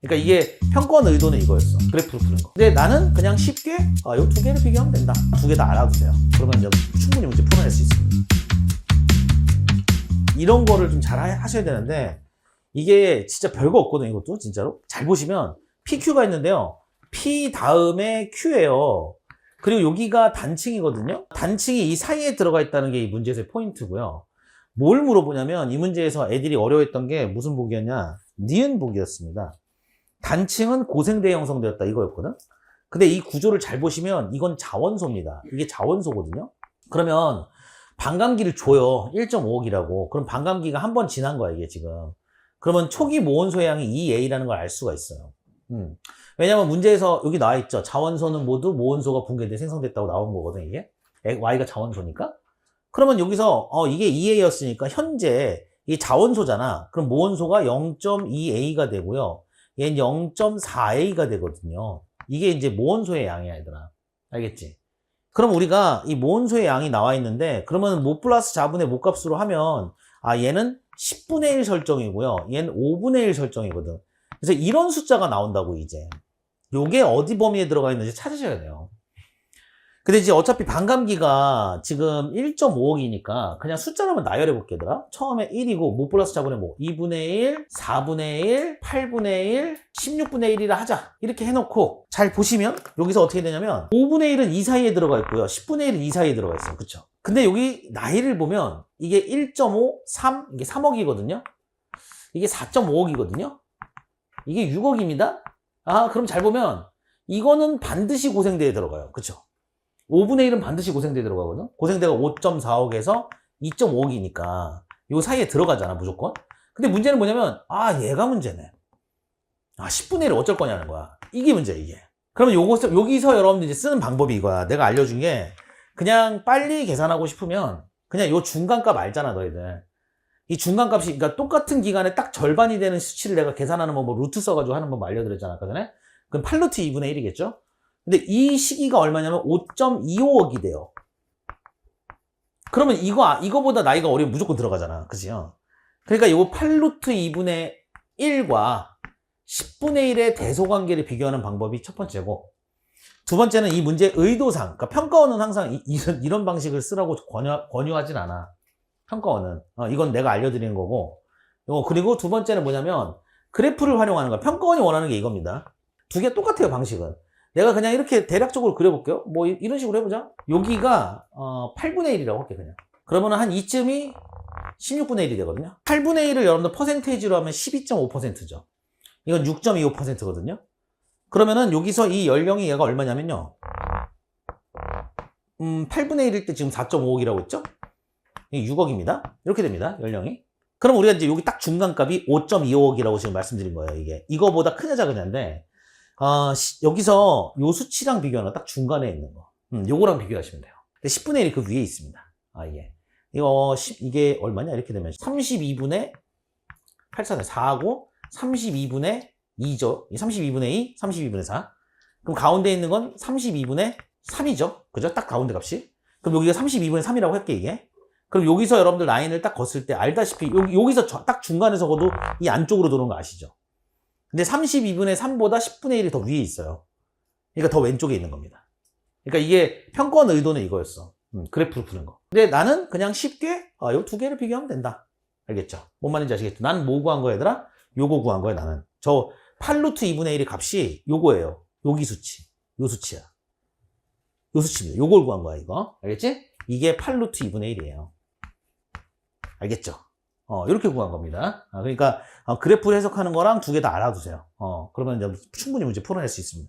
그러니까 이게 평가원 의도는 이거였어. 그래프를 푸는 거. 근데 나는 그냥 쉽게 아, 이두 개를 비교하면 된다. 두 개 다 알아두세요. 그러면 이제 충분히 문제 풀어낼 수 있습니다. 이런 거를 좀 잘 하셔야 되는데 이게 진짜 별거 없거든요. 이것도 진짜로. 잘 보시면 PQ가 있는데요. P 다음에 Q예요. 그리고 여기가 단층이거든요. 단층이 이 사이에 들어가 있다는 게 이 문제에서의 포인트고요. 뭘 물어보냐면 이 문제에서 애들이 어려워했던 게 무슨 복이었냐? 니은 복이었습니다. 단층은 고생대 형성되었다 이거였거든. 근데 이 구조를 잘 보시면 이건 자원소입니다. 이게 자원소거든요. 그러면 반감기를 줘요. 1.5억이라고. 그럼 반감기가 한 번 지난 거야, 이게 지금. 그러면 초기 모원소의 양이 2A라는 걸 알 수가 있어요. 음. 왜냐면 문제에서 여기 나와 있죠. 자원소는 모두 모원소가 붕괴돼 생성됐다고 나온 거거든, 이게. Y가 자원소니까. 그러면 여기서, 어, 이게 2A였으니까 현재 이 자원소잖아. 그럼 모원소가 0.2A가 되고요. 얘는 0.4A가 되거든요. 이게 이제 모원소의 양이야, 얘들아. 알겠지? 그럼 우리가 이 모원소의 양이 나와 있는데, 그러면 모 플러스 자분의 모값으로 하면, 아, 얘는 10분의 1 설정이고요. 얘는 5분의 1 설정이거든. 그래서 이런 숫자가 나온다고, 이제. 요게 어디 범위에 들어가 있는지 찾으셔야 돼요. 근데 이제 어차피 반감기가 지금 1.5억이니까 그냥 숫자로 한번 나열해 볼게 얘들아. 처음에 1이고 못 플러스 자분의 뭐 2분의 1, 4분의 1, 8분의 1, 16분의 1이라 하자. 이렇게 해놓고 잘 보시면 여기서 어떻게 되냐면 5분의 1은 이 사이에 들어가 있고요. 10분의 1은 이 사이에 들어가 있어요. 그쵸? 근데 여기 나이를 보면 이게 1.5, 3, 이게 3억이거든요. 이게 4.5억이거든요. 이게 6억입니다. 아, 그럼 잘 보면 이거는 반드시 고생대에 들어가요. 그쵸? 5분의 1은 반드시 고생대에 들어가거든? 고생대가 5.4억에서 2.5억이니까 요 사이에 들어가잖아, 무조건. 근데 문제는 뭐냐면, 아, 얘가 문제네. 아, 10분의 1을 어쩔 거냐는 거야. 이게 문제야, 이게. 그러면 요거, 여기서 여러분들이 쓰는 방법이 이거야. 내가 알려준 게, 그냥 빨리 계산하고 싶으면, 그냥 요 중간값 알잖아, 너희들. 이 중간값이, 그러니까 똑같은 기간에 딱 절반이 되는 수치를 내가 계산하는 법, 뭐, 루트 써가지고 하는 법 알려드렸잖아, 아까 전에. 그럼 8루트 2분의 1이겠죠? 근데 이 시기가 얼마냐면 5.25억이 돼요. 그러면 이거, 아- 이거보다 나이가 어리면 무조건 들어가잖아. 그지요? 그러니까 이거 8루트 2분의 1과 10분의 1의 대소관계를 비교하는 방법이 첫 번째고, 두 번째는 이 문제의 의도상, 그러니까 평가원은 항상 이, 이런, 이런 방식을 쓰라고 권유, 권유하진 않아. 평가원은. 어, 이건 내가 알려드리는 거고, 어, 그리고 두 번째는 뭐냐면, 그래프를 활용하는 거야. 평가원이 원하는 게 이겁니다. 두 개 똑같아요, 방식은. 내가 그냥 이렇게 대략적으로 그려볼게요. 뭐 이- 이런 식으로 해보자. 여기가 어, 8분의 1이라고 할게 그냥. 그러면 한 이쯤이 16분의 1이 되거든요. 8분의 1을 여러분들 퍼센테이지로 하면 12.5%죠. 이건 6.25%거든요. 그러면은 여기서 이 연령이 얘가 얼마냐면요. 음, 8분의 1일 때 지금 4.5억이라고 했죠? 이게 6억입니다. 이렇게 됩니다. 연령이. 그럼 우리가 이제 여기 딱 중간값이 5.25억이라고 지금 말씀드린 거예요. 이게. 이거보다 크냐 작으냐인데 아, 시- 여기서 요 수치랑 비교하는 딱 중간에 있는 거. 음, 요거랑 비교하시면 돼요. 근데 10분의 1이 그 위에 있습니다. 아, 이게. 이거, 10, 이게 얼마냐? 이렇게 되면 32분의 8차네. 4하고 32분의 2죠. 32분의 2, 32분의 4. 그럼 가운데 있는 건 32분의 3이죠. 그죠? 딱 가운데 값이. 그럼 여기가 32분의 3이라고 할게, 이게. 그럼 여기서 여러분들 라인을 딱 걷을 때 알다시피 여기, 여기서 저- 딱 중간에 서고도 이 안쪽으로 도는 거 아시죠? 근데 32분의 3보다 10분의 1이 더 위에 있어요. 그러니까 더 왼쪽에 있는 겁니다. 그러니까 이게 평가원 의도는 이거였어. 음, 그래프를 푸는 거. 근데 나는 그냥 쉽게 아, 요 두 개를 비교하면 된다. 알겠죠? 뭔 말인지 아시겠죠? 나는 뭐 구한 거야, 얘들아? 요거 구한 거야, 나는. 저 8루트 2분의 1의 값이 요거예요. 여기 수치. 요 수치야. 요 수치입니다. 요걸 구한 거야, 이거. 알겠지? 이게 8루트 2분의 1이에요. 알겠죠? 어, 이렇게 구한 겁니다. 아, 그러니까 어, 그래프를 해석하는 거랑 두 개 다 알아두세요. 어, 그러면 이제 충분히 문제 풀어낼 수 있습니다.